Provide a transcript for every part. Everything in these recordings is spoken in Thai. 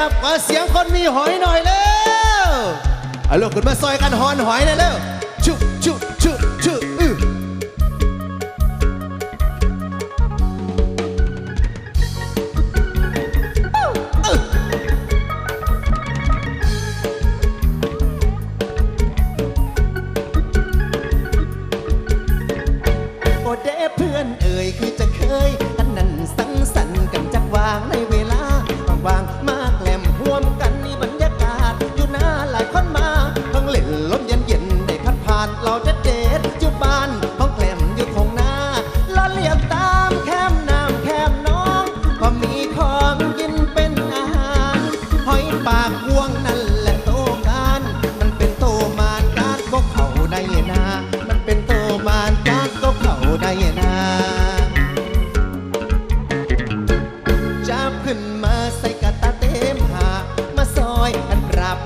นะครับ ขอเสียงคนมีหอยหน่อยเร็วเอาลูกขึ้นมาซอยกันหอนหอยเลยเร็วชุชุชุชุอื้อโอเดเพื่อนเอ่ยคือจะเคย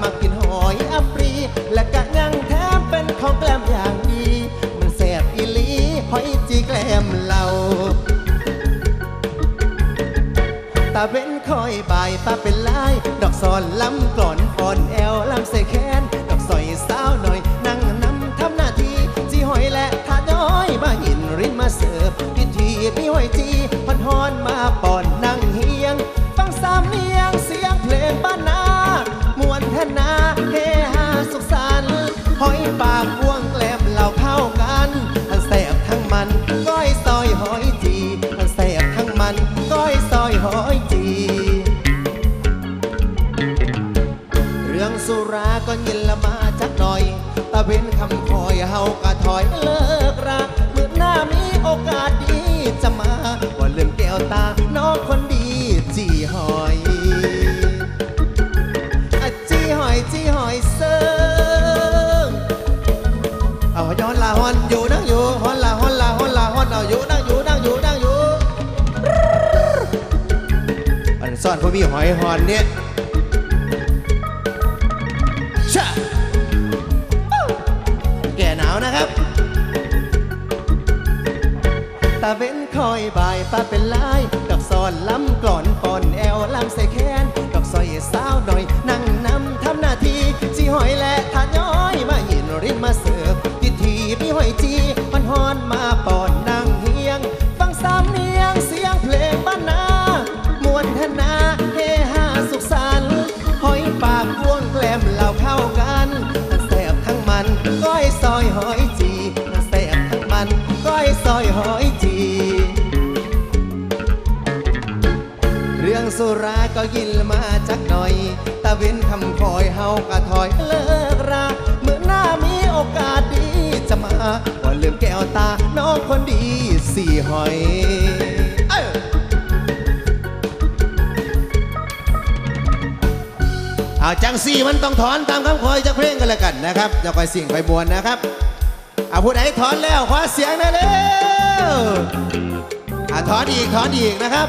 มากินหอยอัปรีและกะยังแถมเป็นของแกล้มอย่างดี มันแสบอีลีหอยจีแกล้มเราตาเป็นคอยบายตาเป็นลาย ดอกซอนล้ำกลอน ก้อยซอยหอยจีทั้งแสบทั้งมันก้อยซอยหอยจี เรื่องสุราก็ยินละมาจักหน่อย ตะเว้นคำคอยเฮากะถอยเลิกรักเมื่อหน้ามีโอกาสดีจะมาว่าลืมแก้วตาน้องคนดีจีหอ อันซ่อนพวกมีหอยหอนเนี่ยชะแก่หนาวนะครับ ตาเว้นคอยบายป้าเป็นลาย กับซอนล้ำกลอนปอนแอวล้ำใส่แขนกับซอยสาวหน่อย นั่งนำทำหน้าที่จีหอยและ เรื่องสุราก็ยินมาจักหน่อยตาเว้นคำคอยเฮากะถอยเลิกราเมื่อหน้ามีโอกาสดีจะมาว่าลืมแก้วตาน้องคนดีสี่หอยเอาจังสี่มันต้องถอนตามคำคอยจากเพลงกันแล้วกันนะครับจะคอยสิ่งไปบวนนะครับเอาผู้ใดถอนแล้วขอเสียงหน่อยเร็วอะถอนอีกถอนอีกนะครับ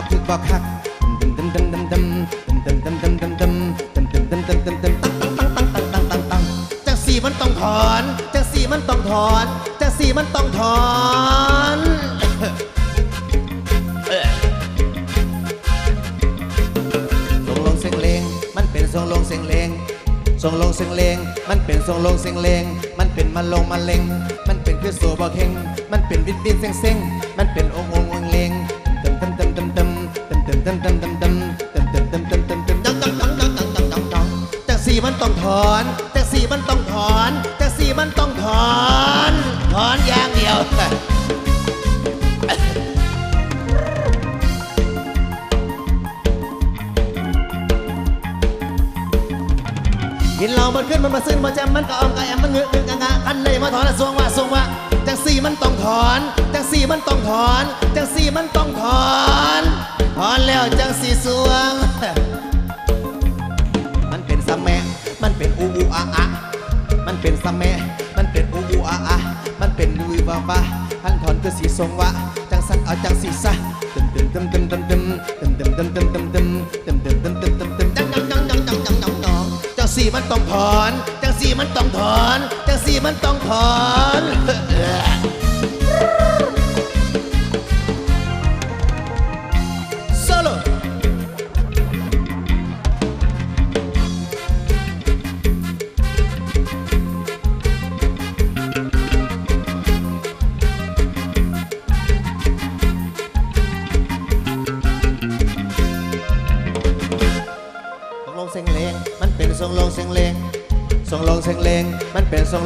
บอกคึกบอกคักตึมตึมตึมตึมตึมตึมตึมตึมตึมตึมตึมตึมตึมตึมตึมตึมตึมตั้งตั้งตั้งตั้งตั้งตั้งตั้งจังสีมันต้องถอนจังสีมันต้องถอนจังสีมันต้องถอนทรงลงเสียงเลงมันเป็นทรงลงเสียงเลงทรงลงเสียงเลงมันเป็นทรงลงเสียงเลงมันเป็นมันลงมันเลงมันเป็นคือโซบอเข่งมันเป็นวินวินเซ็งเซ็งมันเป็นองค์องค์องเลงเติมเติมเติมเติม จากสี่มันต้องถอนแต่สี่มันต้องถอนแต่สี่มันต้องถอนถอนอย่างเดียวกินเหล้ามันขึ้นมันมาซึ้งมาแจมมันก็อมกายแอมมันเงือกเงือกงะกันเลยมาถอนสวงว่าสวงว่าจังสี่มันต้องถอนแต่สี่มันต้องถอนแต่สี่มันต้องถอน ถอนแล้วจังสีสวง มันเป็นสะแมะมันเป็นอูอูอาอามันเป็นสะแมะมันเป็นอูอูอาอามันเป็นลุยบาบาพันถอนคือสีทรงวะจังสันเอาจังสีซะตึมตึมตึมตึมตึมตึมตึมตึมตึมตึมตึมตึมตึมตึมตึมตึมตึมตึมจังจังจังจังจังจังจังจังจังสีมันต้องถอน จังสีมันต้องถอน จังสีมันต้องถอน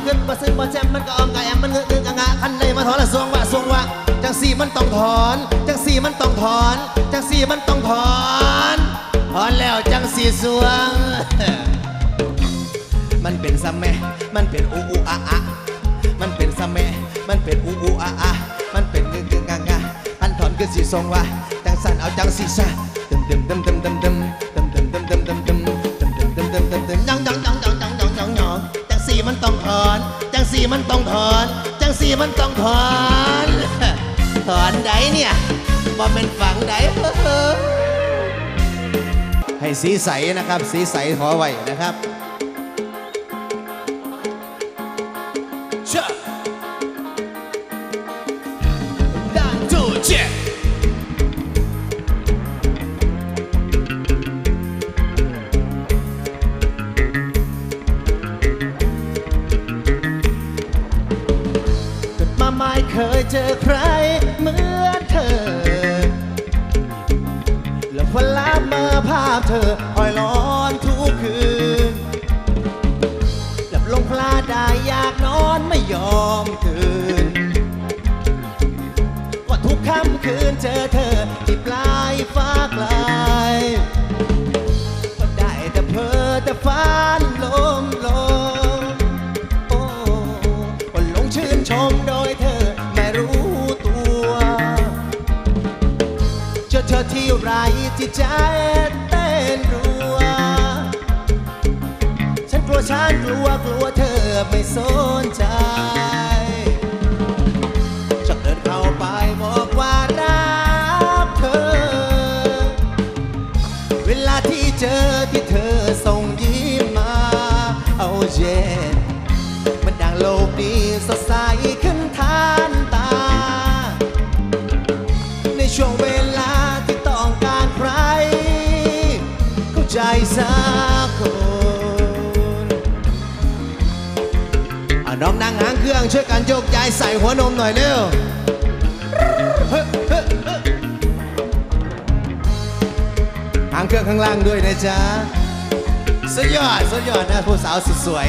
นขึ้นมาซึ่งมาแจมมันก็อองกะแอมมันเงึกงึกงะงะคันใดมาถอนละสวงวะสวงวะจังสี่มันต้องถอน จังสี่มันต้องถอน จังสี่มันต้องถอนถอนแล้วจังสี่สวง มันเป็นสะแมะมันเป็นอูอูอาอามันเป็นสะแมะมันเป็นอูอูอาอามันเป็นเงึงงึงงางาอันถอนคือสีทรงวะจังสันเอาจังสี่ซะตึมตึมตึมตึมตึมตึมตึมตึมตึมตึมตึมตึมตึม ต้องถอน จังสีมันต้องถอน จังสีมันต้องถอน ถอนไดเนี่ยบ่เป็นฝังได้ให้สีใสนะครับ สีใสขอไว้นะครับ เจอใครเหมือนเธอ แล้วพอลามาภาพเธออ่อยร้อนทุกคืน หลับลงพลาดได้อยากนอนไม่ยอมคืน จิตใจเต้นรัว ฉันกลัวฉันกลัวกลัวเธอไม่สนใจจะเดินเข้าไปบอกว่ารักเธอ เวลาที่เจอที่ น้องนางหางเครื่องช่วยกันโยกย้ายใส่หัวนมหน่อยเร็วหางเครื่องข้างล่างด้วยนะจ๊ะสุดยอดสุดยอดนะผู้สาวสุดสวย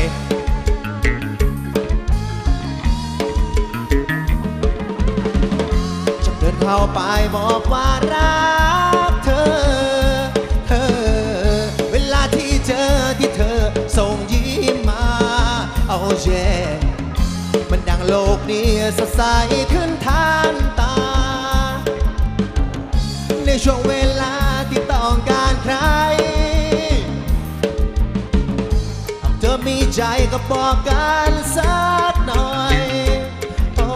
จะเดินเข้าไปบอกว่ารักเธอ เธอ เวลาที่เจอที่เธอส่งยิ้มมาเอาเย่มัน กนี้สดใสขึ้นทานตา ในช่วงเวลาที่ต้องการใครเธอมีใจก็บอกกันสักหน่อย โอ้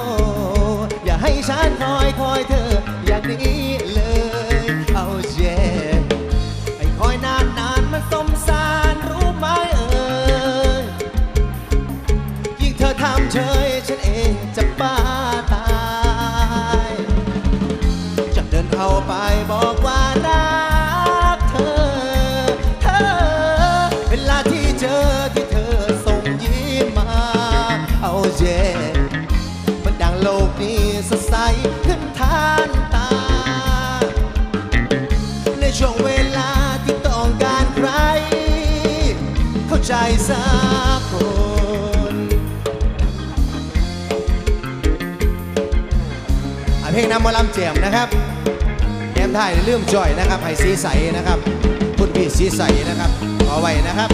อย่าให้ฉันคอยคอยเธออย่างนี้ เย่มันดังโลกนี้สดใสขึ้นทานตา ในช่วงเวลาที่ต้องการใคร เข้าใจสักคนเพลงน้ำมอลำเจียมนะครับแอมไทยเรื่อมจ่อยนะครับไผ่สีใสนะครับ คุณพี่ซีใสนะครับขอไว้นะครับ